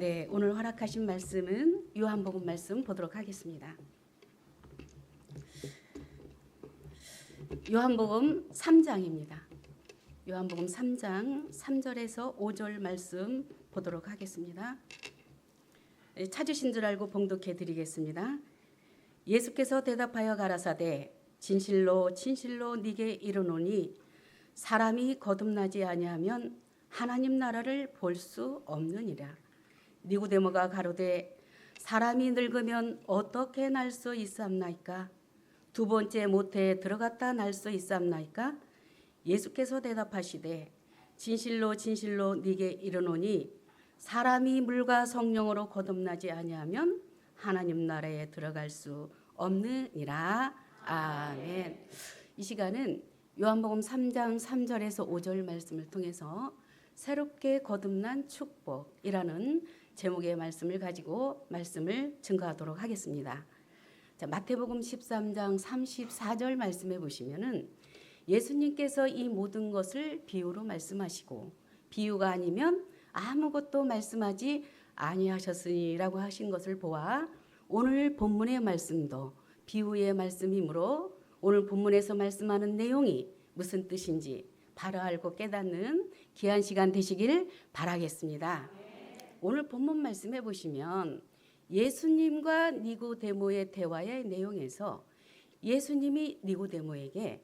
네, 오늘 허락하신 말씀은 요한복음 말씀 보도록 하겠습니다. 요한복음 3장입니다. 요한복음 3장 3절에서 5절 말씀 보도록 하겠습니다. 네, 찾으신 줄 알고 봉독해 드리겠습니다. 예수께서 대답하여 가라사대 진실로 진실로 네게 이르노니 사람이 거듭나지 아니하면 하나님 나라를 볼 수 없느니라. 니고데모가 가로되 사람이 늙으면 어떻게 날 수 있사옵나이까? 두 번째 모태에 들어갔다 날 수 있사옵나이까? 예수께서 대답하시되 진실로 진실로 네게 이르노니 사람이 물과 성령으로 거듭나지 아니하면 하나님 나라에 들어갈 수 없느니라. 아멘. 이 시간은 요한복음 3장 3절에서 5절 말씀을 통해서 새롭게 거듭난 축복이라는 제목의 말씀을 가지고 말씀을 증거하도록 하겠습니다. 자, 마태복음 13장 34절 말씀해 보시면은 예수님께서 이 모든 것을 비유로 말씀하시고 비유가 아니면 아무것도 말씀하지 아니하셨으니라고 하신 것을 보아 오늘 본문의 말씀도 비유의 말씀이므로 오늘 본문에서 말씀하는 내용이 무슨 뜻인지 바로 알고 깨닫는 귀한 시간 되시길 바라겠습니다. 오늘 본문 말씀해 보시면 예수님과 니고데모의 대화의 내용에서 예수님이 니고데모에게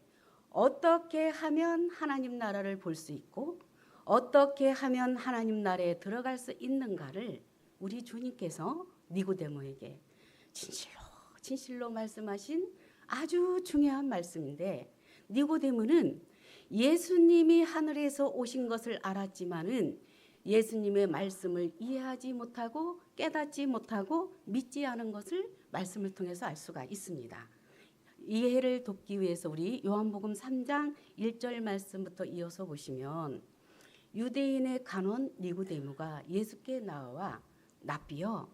어떻게 하면 하나님 나라를 볼 수 있고 어떻게 하면 하나님 나라에 들어갈 수 있는가를 우리 주님께서 니고데모에게 진실로 진실로 말씀하신 아주 중요한 말씀인데 니고데모는 예수님이 하늘에서 오신 것을 알았지만은 예수님의 말씀을 이해하지 못하고 깨닫지 못하고 믿지 않은 것을 말씀을 통해서 알 수가 있습니다. 이해를 돕기 위해서 우리 요한복음 3장 1절 말씀부터 이어서 보시면 유대인의 간원 니고데모가 예수께 나와 납비여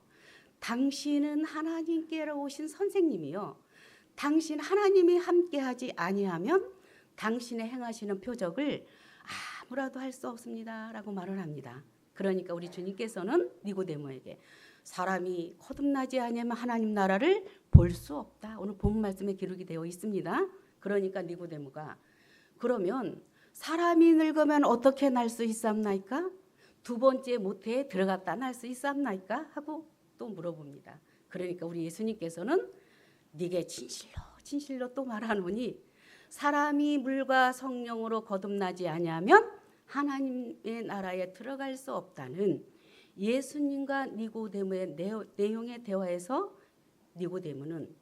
당신은 하나님께로 오신 선생님이요 당신 하나님이 함께하지 아니하면 당신의 행하시는 표적을 아무라도 할 수 없습니다라고 말을 합니다. 그러니까 우리 주님께서는 니고데모에게 사람이 거듭나지 아니하면 하나님 나라를 볼 수 없다. 오늘 본 말씀에 기록이 되어 있습니다. 그러니까 니고데모가 그러면 사람이 늙으면 어떻게 날 수 있사옵나이까? 두 번째 모태에 들어갔다 날 수 있사옵나이까? 하고 또 물어봅니다. 그러니까 우리 예수님께서는 네게 진실로 진실로 또 말하노니 사람이 물과 성령으로 거듭나지 아니하면 하나님의 나라에 들어갈 수 없다는 예수님과 니고데모의 내용의 대화에서 니고데모는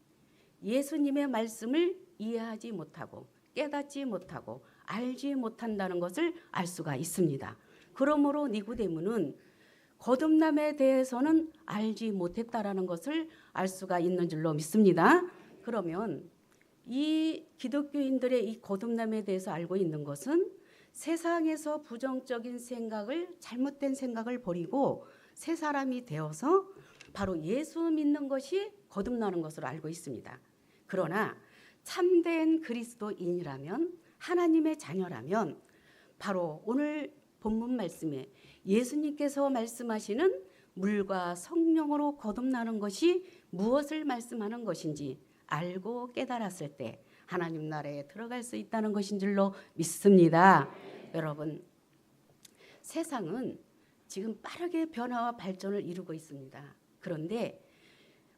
예수님의 말씀을 이해하지 못하고 깨닫지 못하고 알지 못한다는 것을 알 수가 있습니다. 그러므로 니고데모는 거듭남에 대해서는 알지 못했다라는 것을 알 수가 있는 줄로 믿습니다. 그러면 이 기독교인들의 이 거듭남에 대해서 알고 있는 것은 세상에서 부정적인 생각을 잘못된 생각을 버리고 새 사람이 되어서 바로 예수 믿는 것이 거듭나는 것으로 알고 있습니다. 그러나 참된 그리스도인이라면 하나님의 자녀라면 바로 오늘 본문 말씀에 예수님께서 말씀하시는 물과 성령으로 거듭나는 것이 무엇을 말씀하는 것인지 알고 깨달았을 때 하나님 나라에 들어갈 수 있다는 것인 줄로 믿습니다. 여러분, 세상은 지금 빠르게 변화와 발전을 이루고 있습니다. 그런데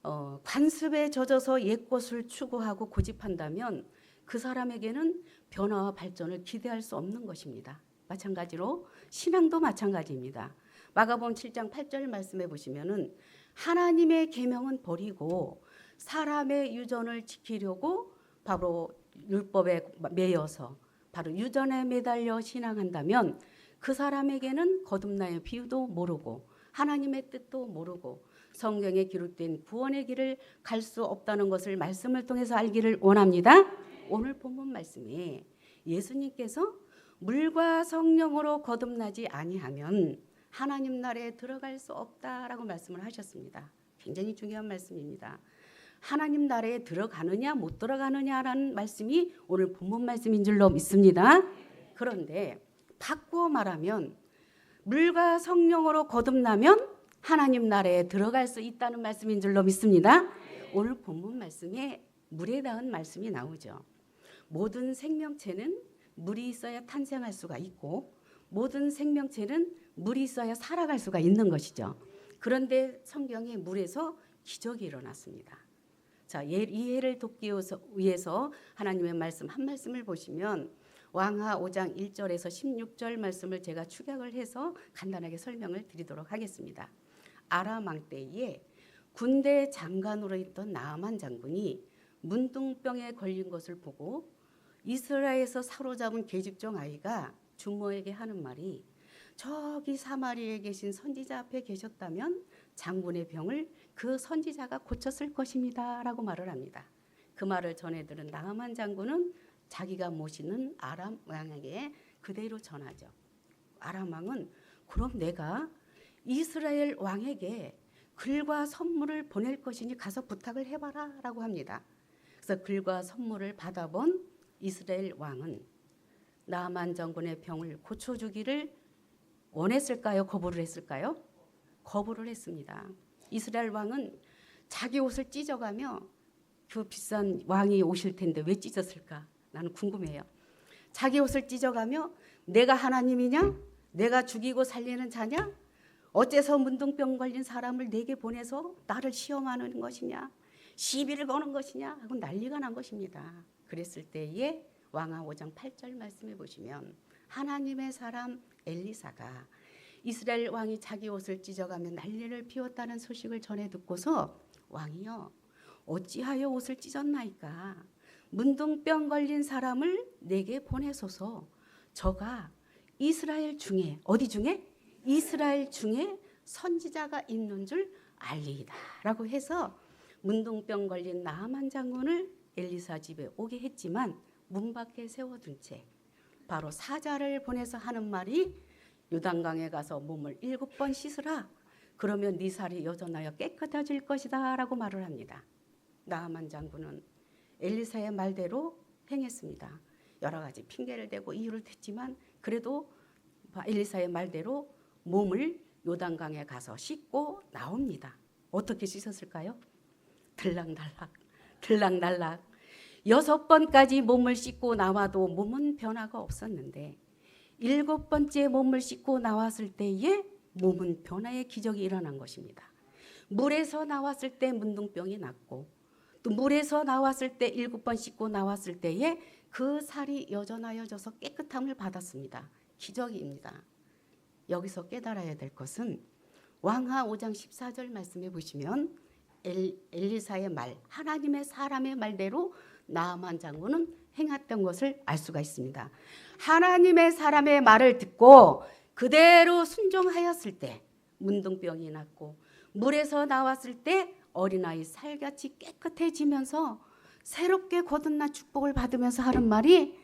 어, 관습에 젖어서 옛 것을 추구하고 고집한다면 그 사람에게는 변화와 발전을 기대할 수 없는 것입니다. 마찬가지로 신앙도 마찬가지입니다. 마가복음 7장 8절 말씀해 보시면은 하나님의 계명은 버리고 사람의 유전을 지키려고 바로 율법에 매여서 바로 유전에 매달려 신앙한다면 그 사람에게는 거듭나의 비유도 모르고 하나님의 뜻도 모르고 성경에 기록된 구원의 길을 갈 수 없다는 것을 말씀을 통해서 알기를 원합니다. 오늘 본문 말씀에 예수님께서 물과 성령으로 거듭나지 아니하면 하나님 나라에 들어갈 수 없다라고 말씀을 하셨습니다. 굉장히 중요한 말씀입니다. 하나님 나라에 들어가느냐 못 들어가느냐라는 말씀이 오늘 본문 말씀인 줄로 믿습니다. 그런데 바꾸어 말하면 물과 성령으로 거듭나면 하나님 나라에 들어갈 수 있다는 말씀인 줄로 믿습니다. 오늘 본문 말씀에 물에 닿은 말씀이 나오죠. 모든 생명체는 물이 있어야 탄생할 수가 있고 모든 생명체는 물이 있어야 살아갈 수가 있는 것이죠. 그런데 성경에 물에서 기적이 일어났습니다. 자, 예- 이해를 돕기 위해서- 하나님의 말씀 한 말씀을 보시면 왕하 5장 1절에서 16절 말씀을 제가 축약을 해서 간단하게 설명을 드리도록 하겠습니다. 아람 왕 때에 군대 장관으로 있던 나아만 장군이 문둥병에 걸린 것을 보고 이스라엘에서 사로잡은 계집종 아이가 주모에게 하는 말이 저기 사마리에 계신 선지자 앞에 계셨다면 장군의 병을 그 선지자가 고쳤을 것입니다 라고 말을 합니다. 그 말을 전해 들은 나아만 장군은 자기가 모시는 아람 왕에게 그대로 전하죠. 아람 왕은 그럼 내가 이스라엘 왕에게 글과 선물을 보낼 것이니 가서 부탁을 해봐라 라고 합니다. 그래서 글과 선물을 받아본 이스라엘 왕은 나만 장군의 병을 고쳐주기를 원했을까요? 거부를 했을까요? 거부를 했습니다. 이스라엘 왕은 자기 옷을 찢어가며 그 비싼 왕이 오실 텐데 왜 찢었을까? 나는 궁금해요. 자기 옷을 찢어가며 내가 하나님이냐? 내가 죽이고 살리는 자냐? 어째서 문둥병 걸린 사람을 내게 보내서 나를 시험하는 것이냐? 시비를 거는 것이냐? 하고 난리가 난 것입니다. 그랬을 때에 왕하 5장 8절 말씀해 보시면 하나님의 사람 엘리사가 이스라엘 왕이 자기 옷을 찢어가며 난리를 피웠다는 소식을 전해 듣고서 왕이여 어찌하여 옷을 찢었나이까? 문둥병 걸린 사람을 내게 보내소서. 저가 이스라엘 중에 어디 중에? 이스라엘 중에 선지자가 있는 줄 알리이다라고 해서 문둥병 걸린 나만 장군을 엘리사 집에 오게 했지만 문 밖에 세워둔 채 바로 사자를 보내서 하는 말이 요단강에 가서 몸을 일곱 번 씻으라. 그러면 네 살이 여전하여 깨끗해질 것이다라고 말을 합니다. 나아만 장군은 엘리사의 말대로 행했습니다. 여러 가지 핑계를 대고 이유를 댔지만 그래도 엘리사의 말대로 몸을 요단강에 가서 씻고 나옵니다. 어떻게 씻었을까요? 들락날락, 들락날락. 여섯 번까지 몸을 씻고 나와도 몸은 변화가 없었는데 일곱 번째 몸을 씻고 나왔을 때에 몸은 변화의 기적이 일어난 것입니다. 물에서 나왔을 때 문둥병이 났고 또 물에서 나왔을 때 일곱 번 씻고 나왔을 때에 그 살이 여전하여져서 깨끗함을 받았습니다. 기적입니다. 여기서 깨달아야 될 것은 왕하 5장 14절 말씀해 보시면 엘, 엘리사의 말, 하나님의 사람의 말대로 나아만 장군은 행했던 것을 알 수가 있습니다. 하나님의 사람의 말을 듣고 그대로 순종하였을 때 문둥병이 났고 물에서 나왔을 때 어린아이 살같이 깨끗해지면서 새롭게 거듭난 축복을 받으면서 하는 말이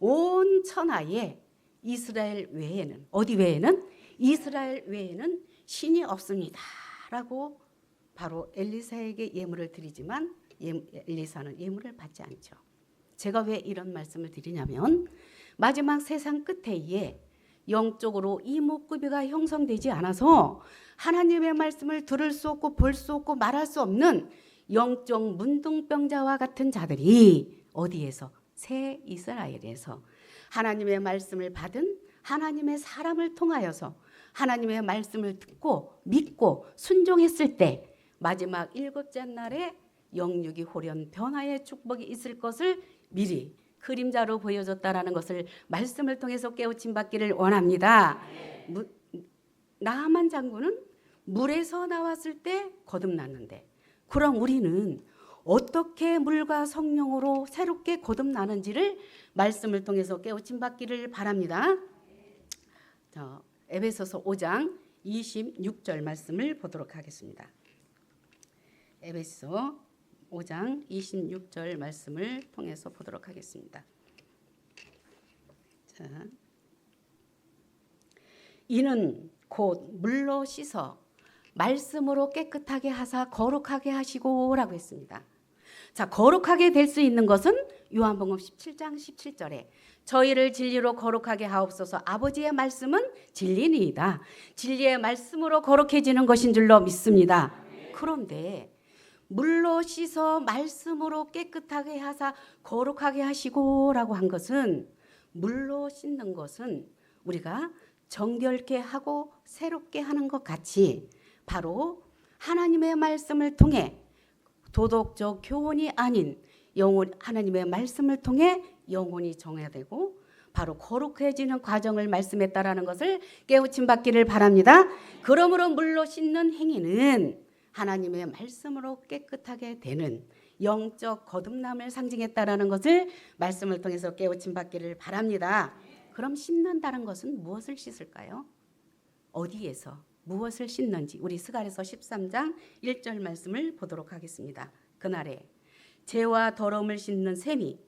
온 천하에 이스라엘 외에는 어디 외에는 이스라엘 외에는 신이 없습니다라고 바로 엘리사에게 예물을 드리지만 예- 엘리사는 예물을 받지 않죠. 제가 왜 이런 말씀을 드리냐면 마지막 세상 끝에에 영적으로 이목구비가 형성되지 않아서 하나님의 말씀을 들을 수 없고 볼 수 없고 말할 수 없는 영적 문둥병자와 같은 자들이 어디에서? 새 이스라엘에서. 하나님의 말씀을 받은 하나님의 사람을 통하여서 하나님의 말씀을 듣고 믿고 순종했을 때 마지막 일곱째 날에 영육이 호련 변화의 축복이 있을 것을 미리 그림자로 보여줬다라는 것을 말씀을 통해서 깨우침 받기를 원합니다. 무- 나만 장군은 물에서 나왔을 때 거듭났는데 그럼 우리는 어떻게 물과 성령으로 새롭게 거듭나는지를 말씀을 통해서 깨우침 받기를 바랍니다. 자, 에베소서 5장 26절 말씀을 보도록 하겠습니다. 에베소 5장 26절 말씀을 통해서 보도록 하겠습니다. 자, 이는 곧 물로 씻어 말씀으로 깨끗하게 하사 거룩하게 하시고라고 했습니다. 자, 거룩하게 될 수 있는 것은 요한복음 17장 17절에 저희를 진리로 거룩하게 하옵소서 아버지의 말씀은 진리니이다. 진리의 말씀으로 거룩해지는 것인 줄로 믿습니다. 그런데 물로 씻어 말씀으로 깨끗하게 하사 거룩하게 하시고라고 한 것은 물로 씻는 것은 우리가 정결케 하고 새롭게 하는 것 같이 바로 하나님의 말씀을 통해 도덕적 교훈이 아닌 영혼 하나님의 말씀을 통해 영혼이 정화되고 바로 거룩해지는 과정을 말씀했다라는 것을 깨우침 받기를 바랍니다. 그러므로 물로 씻는 행위는 하나님의 말씀으로 깨끗하게 되는 영적 거듭남을 상징했다라는 것을 말씀을 통해서 깨우침 받기를 바랍니다. 그럼 씻는다는 것은 무엇을 씻을까요? 어디에서 무엇을 씻는지 우리 스가랴서 13장 1절 말씀을 보도록 하겠습니다. 그날에 죄와 더러움을 씻는 셈이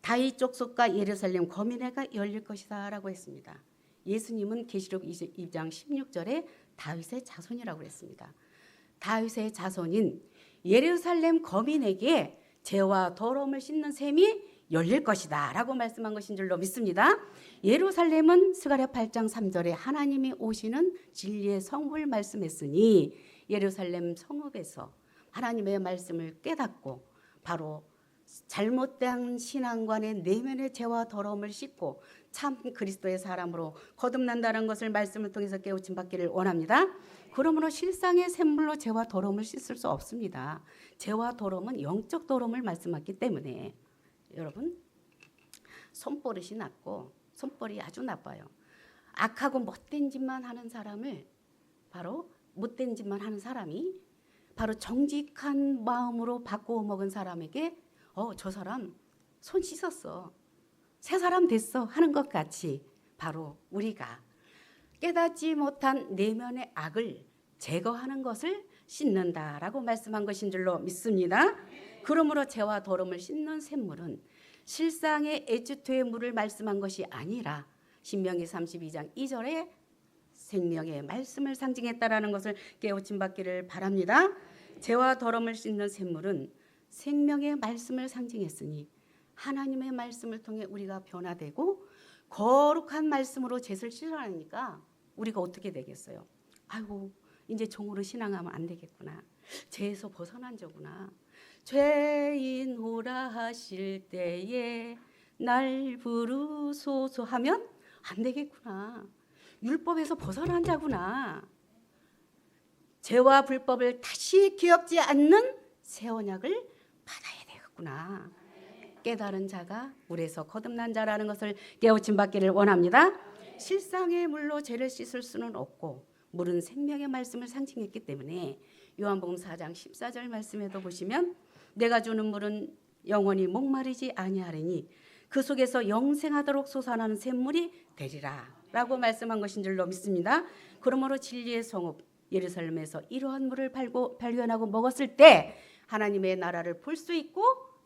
다윗 족속과 예루살렘 거민회가 열릴 것이다라고 했습니다. 예수님은 계시록 2장 16절에 다윗의 자손이라고 했습니다. 다윗의 자손인 예루살렘 거민에게 죄와 더러움을 씻는 셈이 열릴 것이다 라고 말씀한 것인 줄로 믿습니다. 예루살렘은 스가랴 8장 3절에 하나님이 오시는 진리의 성을 말씀했으니 예루살렘 성읍에서 하나님의 말씀을 깨닫고 바로 잘못된 신앙관의 내면의 죄와 더러움을 씻고 참 그리스도의 사람으로 거듭난다는 것을 말씀을 통해서 깨우침 받기를 원합니다. 그러므로 실상의 샘물로 죄와 더러움을 씻을 수 없습니다. 죄와 더러움은 영적 더러움을 말씀하기 때문에 여러분 손버릇이 낮고 손벌이 아주 나빠요. 악하고 못된 짓만 하는 사람을 바로 못된 짓만 하는 사람이 바로 정직한 마음으로 바꾸어 먹은 사람에게 어 저 사람 손 씻었어 새 사람 됐어 하는 것 같이 바로 우리가 깨닫지 못한 내면의 악을 제거하는 것을 씻는다라고 말씀한 것인 줄로 믿습니다. 그러므로 죄와 더러움을 씻는 샘물은 실상의 에즈토의 물을 말씀한 것이 아니라 신명기 32장 2절에 생명의 말씀을 상징했다라는 것을 깨우침 받기를 바랍니다. 죄와 더러움을 씻는 샘물은 생명의 말씀을 상징했으니 하나님의 말씀을 통해 우리가 변화되고 거룩한 말씀으로 죄를 씻어내니까 우리가 어떻게 되겠어요? 아이고 이제 종으로 신앙하면 안 되겠구나. 죄에서 벗어난 자구나. 죄인호라 하실 때에 날 부르소서 하면 안 되겠구나. 율법에서 벗어난 자구나. 죄와 불법을 다시 기억지 않는 새 언약을 받아야 되겠구나. 깨달은 자가 물에서 거듭난 자라는 것을 깨우침 받기를 원합니다. 실상의 물로 죄를 씻을 수는 없고 물은 생명의 말씀을 상징했기 때문에 요한복음 4장 14절 말씀에도 보시면 내가 주는 물은 영원히 목마르지 아니하리니 그 속에서 영생하도록 솟아나는 샘물이 되리라라고 말씀한 것인 줄로 믿습니다. 그러므로 진리의 성읍 예루살렘에서 이러한 물을 발고, 발견하고 먹었을 때 하나님의 나라를 볼 수 있고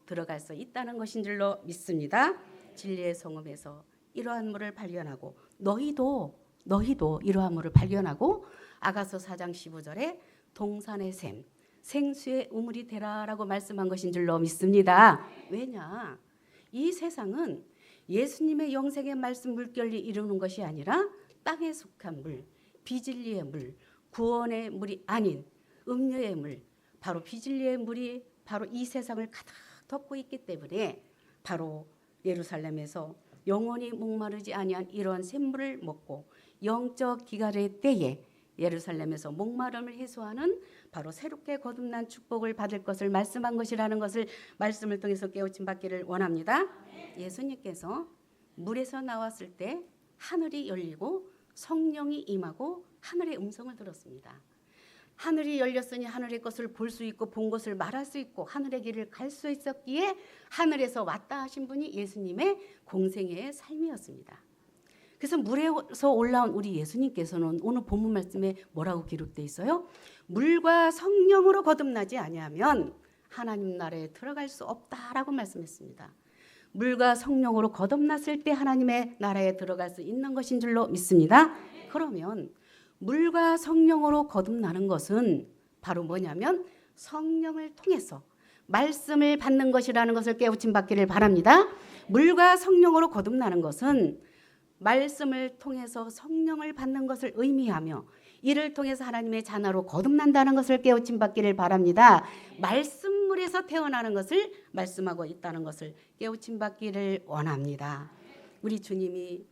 들어갈 수 있다는 것인 줄로 믿습니다. 진리의 성읍에서 이러한 물을 발견하고 너희도 너희도 이러한 물을 발견하고 아가서 4장 15절에 동산의 샘 생수의 우물이 되라라고 말씀한 것인 줄로 믿습니다. 왜냐? 이 세상은 예수님의 영생의 말씀 물결이 이루는 것이 아니라 땅에 속한 물, 비진리의 물, 구원의 물이 아닌 음료의 물, 바로 비진리의 물이 바로 이 세상을 가득 덮고 있기 때문에 바로 예루살렘에서 영원히 목마르지 아니한 이러한 샘물을 먹고 영적 기갈의 때에 예루살렘에서 목마름을 해소하는 바로 새롭게 거듭난 축복을 받을 것을 말씀한 것이라는 것을 말씀을 통해서 깨우침 받기를 원합니다. 예수님께서 물에서 나왔을 때 하늘이 열리고 성령이 임하고 하늘의 음성을 들었습니다. 하늘이 열렸으니 하늘의 것을 볼 수 있고 본 것을 말할 수 있고 하늘의 길을 갈 수 있었기에 하늘에서 왔다 하신 분이 예수님의 공생애의 삶이었습니다. 그래서 물에서 올라온 우리 예수님께서는 오늘 본문 말씀에 뭐라고 기록돼 있어요? 물과 성령으로 거듭나지 아니하면 하나님 나라에 들어갈 수 없다라고 말씀했습니다. 물과 성령으로 거듭났을 때 하나님의 나라에 들어갈 수 있는 것인 줄로 믿습니다. 그러면 물과 성령으로 거듭나는 것은 바로 뭐냐면 성령을 통해서 말씀을 받는 것이라는 것을 깨우침 받기를 바랍니다. 물과 성령으로 거듭나는 것은 말씀을 통해서 성령을 받는 것을 의미하며 이를 통해서 하나님의 자녀로 거듭난다는 것을 깨우침 받기를 바랍니다. 말씀물에서 태어나는 것을 말씀하고 있다는 것을 깨우침 받기를 원합니다. 우리 주님이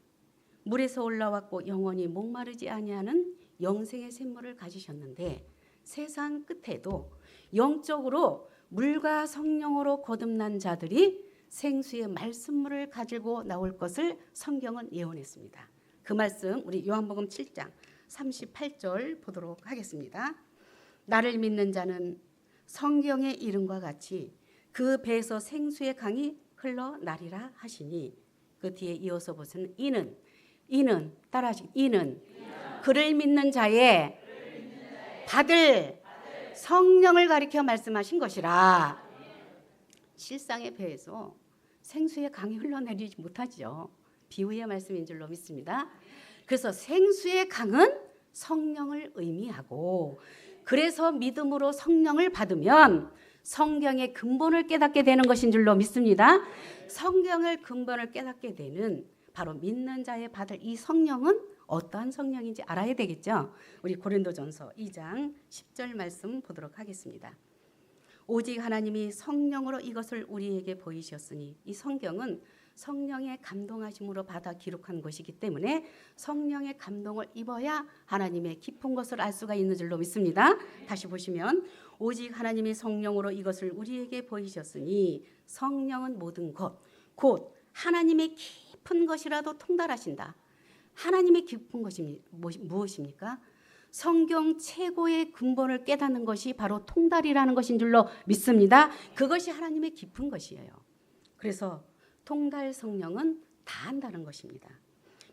물에서 올라왔고 영원히 목마르지 아니하는 영생의 샘물을 가지셨는데 세상 끝에도 영적으로 물과 성령으로 거듭난 자들이 생수의 말씀물을 가지고 나올 것을 성경은 예언했습니다. 그 말씀 우리 요한복음 7장 38절 보도록 하겠습니다. 나를 믿는 자는 성경의 이름과 같이 그 배에서 생수의 강이 흘러나리라 하시니 그 뒤에 이어서 보세요. 이는 이는 따라하시 이는 그를 믿는 자의 받을 성령을 가리켜 말씀하신 것이라. 실상의 배에서 생수의 강이 흘러내리지 못하죠. 비유의 말씀인 줄로 믿습니다. 그래서 생수의 강은 성령을 의미하고 그래서 믿음으로 성령을 받으면 성경의 근본을 깨닫게 되는 것인 줄로 믿습니다. 성경을 근본을 깨닫게 되는 바로 믿는 자의 받을 이 성령은 어떠한 성령인지 알아야 되겠죠. 우리 고린도전서 2장 10절 말씀 보도록 하겠습니다. 오직 하나님이 성령으로 이것을 우리에게 보이셨으니 이 성경은 성령의 감동하심으로 받아 기록한 것이기 때문에 성령의 감동을 입어야 하나님의 깊은 것을 알 수가 있는 줄로 믿습니다. 다시 보시면 오직 하나님이 성령으로 이것을 우리에게 보이셨으니 성령은 모든 것, 곧 하나님의 깊 은 것이라도 통달하신다. 하나님의 깊은 것이 무엇입니까? 성경 최고의 근본을 깨닫는 것이 바로 통달이라는 것인 줄로 믿습니다. 그것이 하나님의 깊은 것이에요. 그래서 통달 성령은 다 한다는 것입니다.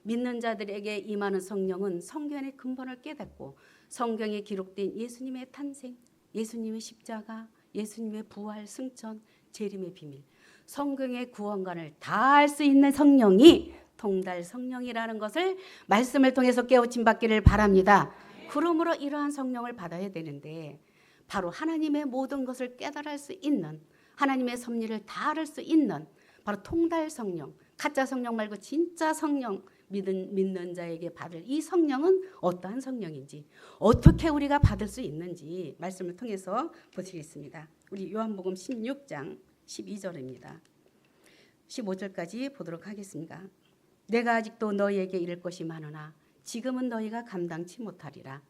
믿는 자들에게 임하는 성령은 성경의 근본을 깨닫고 성경에 기록된 예수님의 탄생, 예수님의 십자가, 예수님의 부활, 승천, 재림의 비밀, 성경의 구원관을 다 알 수 있는 성령이 통달 성령이라는 것을 말씀을 통해서 깨우침 받기를 바랍니다. 그러므로 이러한 성령을 받아야 되는데 바로 하나님의 모든 것을 깨달을 수 있는 하나님의 섭리를 다 알을 수 있는 바로 통달 성령, 가짜 성령 말고 진짜 성령 믿는, 믿는 자에게 받을 이 성령은 어떠한 성령인지 어떻게 우리가 받을 수 있는지 말씀을 통해서 보시겠습니다. 우리 요한복음 16장 12절입니다. 15절까지 보도록 하겠습니다. 내가 아직도 너희에게 이를 것이 많으나 지금은 너희가 감당치 못하리라.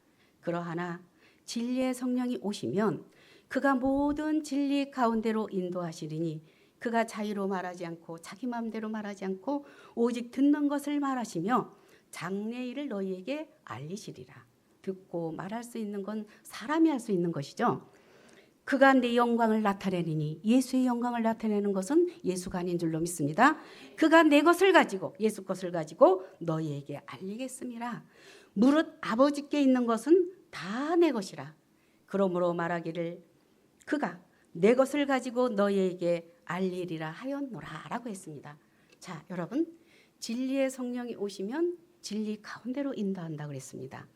그러하나 진리의 성령이 오시면 그가 모든 진리 가운데로 인도하시리니 그가 자유로 말하지 않고 자기 마음대로 말하지 않고 오직 듣는 것을 말하시며 장래일을 너희에게 알리시리라. 듣고 말할 수 있는 건 사람이 할 수 있는 것이죠. 그가 내 영광을 나타내니 예수의 영광을 나타내는 것은 예수가 아닌 줄로 믿습니다. 그가 내 것을 가지고 예수 것을 가지고 너희에게 알리겠습니다. 무릇 아버지께 있는 것은 다 내 것이라. 그러므로 말하기를 그가 내 것을 가지고 너희에게 알리리라 하였노라라고 했습니다. 자, 여러분 진리의 성령이 오시면 진리 가운데로 인도한다 그랬습니다.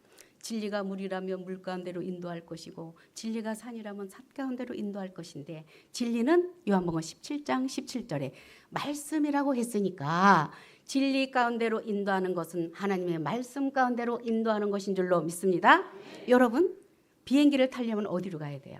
진리가 물이라면 물 가운데로 인도할 것이고 진리가 산이라면 산 가운데로 인도할 것인데 진리는 요한복음 17장 17절에 말씀이라고 했으니까 진리 가운데로 인도하는 것은 하나님의 말씀 가운데로 인도하는 것인 줄로 믿습니다. 여러분 비행기를 타려면 어디로 가야 돼요?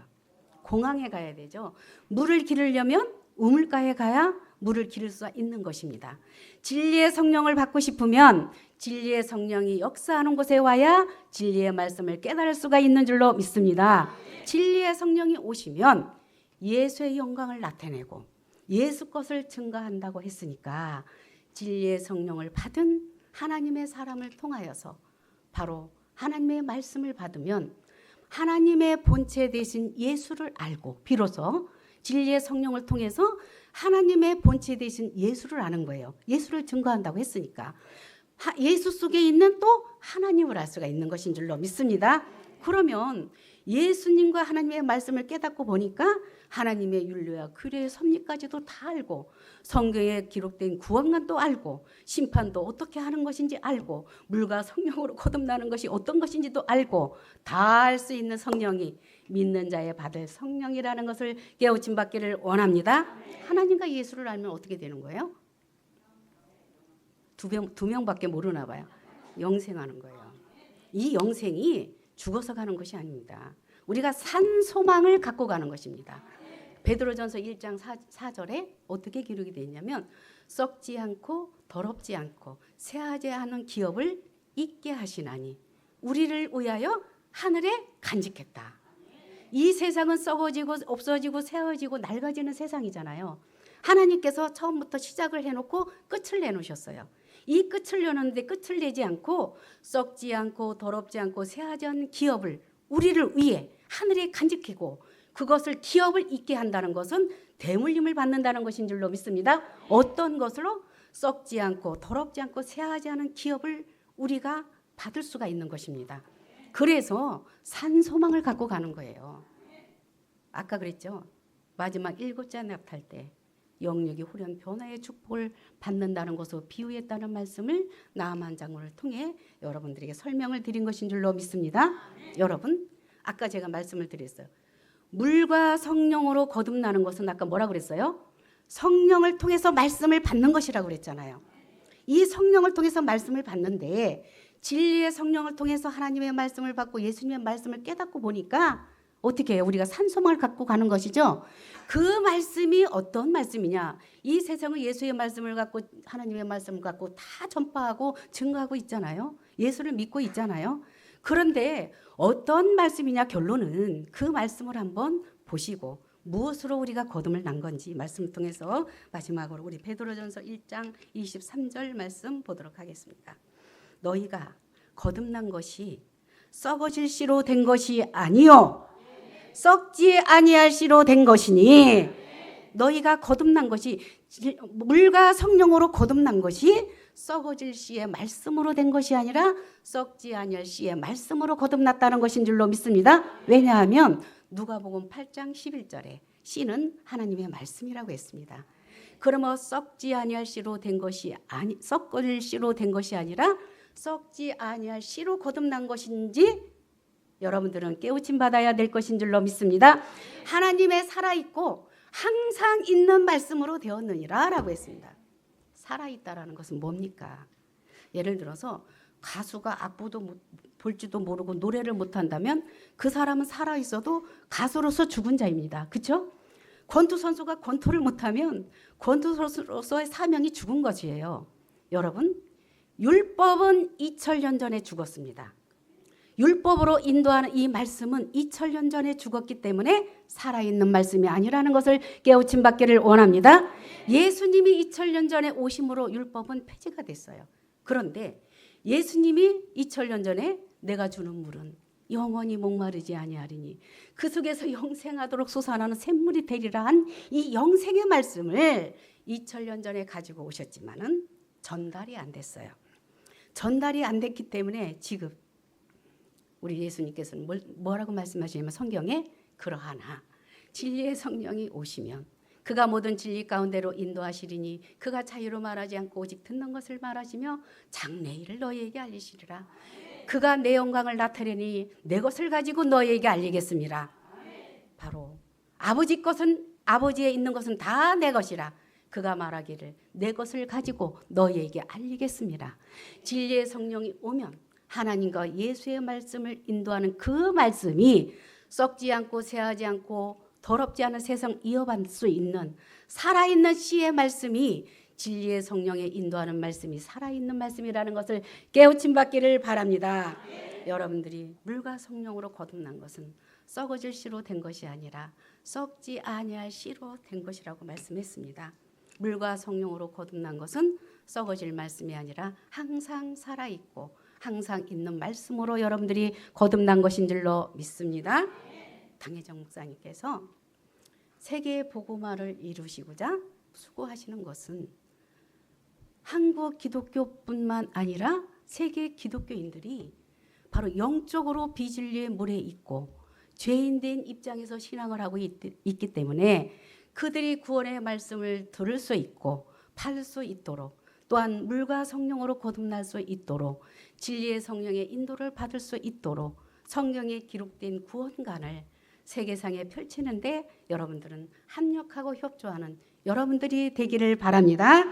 공항에 가야 되죠. 물을 기르려면 우물가에 가야 물을 기를 수 있는 것입니다. 진리의 성령을 받고 싶으면 진리의 성령이 역사하는 곳에 와야 진리의 말씀을 깨달을 수가 있는 줄로 믿습니다. 진리의 성령이 오시면 예수의 영광을 나타내고 예수 것을 증거한다고 했으니까 진리의 성령을 받은 하나님의 사람을 통하여서 바로 하나님의 말씀을 받으면 하나님의 본체 대신 예수를 알고 비로소 진리의 성령을 통해서 하나님의 본체 대신 예수를 아는 거예요. 예수를 증거한다고 했으니까 하- 예수 속에 있는 또 하나님을 알 수가 있는 것인 줄로 믿습니다. 그러면 예수님과 하나님의 말씀을 깨닫고 보니까 하나님의 윤례와 규례의 섭리까지도 다 알고 성경에 기록된 구원관도 알고 심판도 어떻게 하는 것인지 알고 물과 성령으로 거듭나는 것이 어떤 것인지도 알고 다 알 수 있는 성령이 믿는 자의 받을 성령이라는 것을 깨우침 받기를 원합니다. 하나님과 예수를 알면 어떻게 되는 거예요? 두, 명, 두 명밖에 모르나 봐요. 영생하는 거예요. 이 영생이 죽어서 가는 것이 아닙니다. 우리가 산 소망을 갖고 가는 것입니다. 베드로전서 1장 4, 절에 어떻게 기록이 되어 있냐면 썩지 않고 더럽지 않고 않은 기업을 있게 하시나니 우리를 위하여 하늘에 간직했다. 이 세상은 썩어지고 없어지고 새어지고 낡아지는 세상이잖아요. 하나님께서 처음부터 시작을 해놓고 끝을 내놓으셨어요. 이 끝을 내놓는데 끝을 내지 않고 썩지 않고 더럽지 않고 새하지 기업을 우리를 위해 하늘에 간직하고 그것을 기업을 있게 한다는 것은 대물림을 받는다는 것인 줄로 믿습니다. 어떤 것으로 썩지 않고 더럽지 않고 새하지 않은 기업을 우리가 받을 수가 있는 것입니다. 그래서 산 소망을 갖고 가는 거예요. 아까 그랬죠. 마지막 일곱째 납탈 때 영육이 후련 변화의 축복을 받는다는 것으로 비유했다는 말씀을 나만 장군을 통해 여러분들에게 설명을 드린 것인 줄로 믿습니다. 여러분, 아까 제가 말씀을 드렸어요. 물과 성령으로 거듭나는 것은 아까 뭐라 그랬어요? 성령을 통해서 말씀을 받는 것이라고 그랬잖아요. 이 성령을 통해서 말씀을 받는데 진리의 성령을 통해서 하나님의 말씀을 받고 예수님의 말씀을 깨닫고 보니까 어떻게 해요? 우리가 산소망을 갖고 가는 것이죠. 그 말씀이 어떤 말씀이냐? 이 세상은 예수의 말씀을 갖고 하나님의 말씀을 갖고 다 전파하고 증거하고 있잖아요. 예수를 믿고 있잖아요. 그런데 어떤 말씀이냐 결론은 그 말씀을 한번 보시고 무엇으로 우리가 거듭을 난 건지 말씀을 통해서 마지막으로 우리 베드로전서 1장 23절 말씀 보도록 하겠습니다. 너희가 거듭난 것이 썩어질 씨로 된 것이 아니요 썩지 아니할 씨로 된 것이니 너희가 거듭난 것이 질- 물과 성령으로 거듭난 것이 썩어질 씨의 말씀으로 된 것이 아니라 썩지 아니할 씨의 말씀으로 거듭났다는 것인 줄로 믿습니다. 왜냐하면 누가복음 8장 11절에 씨는 하나님의 말씀이라고 했습니다. 그러면 썩지 아니할 씨로 된 것이 아니 썩을 씨로 된 것이 아니라 썩지 아니할 씨로 거듭난 것인지 여러분들은 깨우침 받아야 될 것인 줄로 믿습니다. 하나님의 살아 있고 항상 있는 말씀으로 되었느니라라고 했습니다. 살아 있다라는 것은 뭡니까? 예를 들어서 가수가 악보도 못- 볼지도 모르고 노래를 못 한다면 그 사람은 살아 있어도 가수로서 죽은 자입니다. 그렇죠? 권투 선수가 권투를 못하면 권투 선수로서의 사명이 죽은 것이에요. 여러분, 율법은 2000년 전에 죽었습니다. 율법으로 인도하는 이 말씀은 2000년 전에 죽었기 때문에 살아있는 말씀이 아니라는 것을 깨우침 받기를 원합니다. 예수님이 2000년 전에 오심으로 율법은 폐지가 됐어요. 그런데 예수님이 2000년 전에 내가 주는 물은 영원히 목마르지 아니하리니 그 속에서 영생하도록 솟아나는 샘물이 되리라 한 이 영생의 말씀을 2000년 전에 가지고 오셨지만은 전달이 안 됐어요. 전달이 안 됐기 때문에 지금 우리 예수님께서는 뭘, 뭐라고 말씀하시냐면 성경에 그러하나. 진리의 성령이 오시면 그가 모든 진리 가운데로 인도하시리니 그가 자유로 말하지 않고 오직 듣는 것을 말하시며 장래일을 너희에게 알리시리라. 그가 내 영광을 나타내니 내 것을 가지고 너희에게 알리겠습니다. 바로 아버지 것은 아버지에 있는 것은 다 내 것이라 그가 말하기를 내 것을 가지고 너희에게 알리겠습니다 진리의 성령이 오면 하나님과 예수의 말씀을 인도하는 그 말씀이 썩지 않고 새하지 않고 더럽지 않은 세상 이어갈 수 있는 살아있는 씨의 말씀이 진리의 성령에 인도하는 말씀이 살아있는 말씀이라는 것을 깨우침 받기를 바랍니다. 여러분들이 물과 성령으로 거듭난 것은 썩어질 씨로 된 것이 아니라 썩지 아니할 씨로 된 것이라고 말씀했습니다. 물과 성령으로 거듭난 것은 썩어질 말씀이 아니라 항상 살아 있고 항상 있는 말씀으로 여러분들이 거듭난 것인 줄로 믿습니다. 당혜정 목사님께서 세계의 복음화를 이루시고자 수고하시는 것은 한국 기독교뿐만 아니라 세계 기독교인들이 바로 영적으로 비진리의 물에 있고 죄인된 입장에서 신앙을 하고 있, 있기 때문에 그들이 구원의 말씀을 들을 수 있고 팔수 있도록 또한 물과 성령으로 거듭날 수 있도록 진리의 성령의 인도를 받을 수 있도록 성경에 기록된 구원관을 세계상에 펼치는데 여러분들은 합력하고 협조하는 여러분들이 되기를 바랍니다.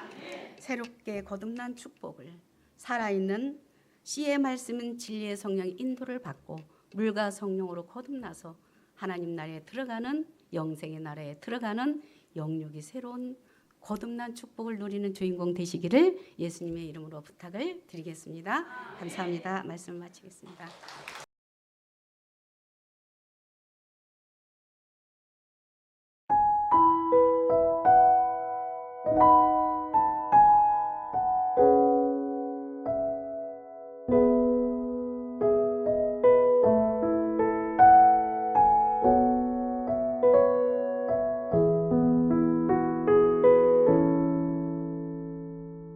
새롭게 거듭난 축복을 살아있는 씨의 말씀은 진리의 성령의 인도를 받고 물과 성령으로 거듭나서 하나님 나라에 들어가는 영생의 나라에 들어가는 영육이 새로운 거듭난 축복을 누리는 주인공 되시기를 예수님의 이름으로 부탁을 드리겠습니다. 감사합니다. 말씀 마치겠습니다.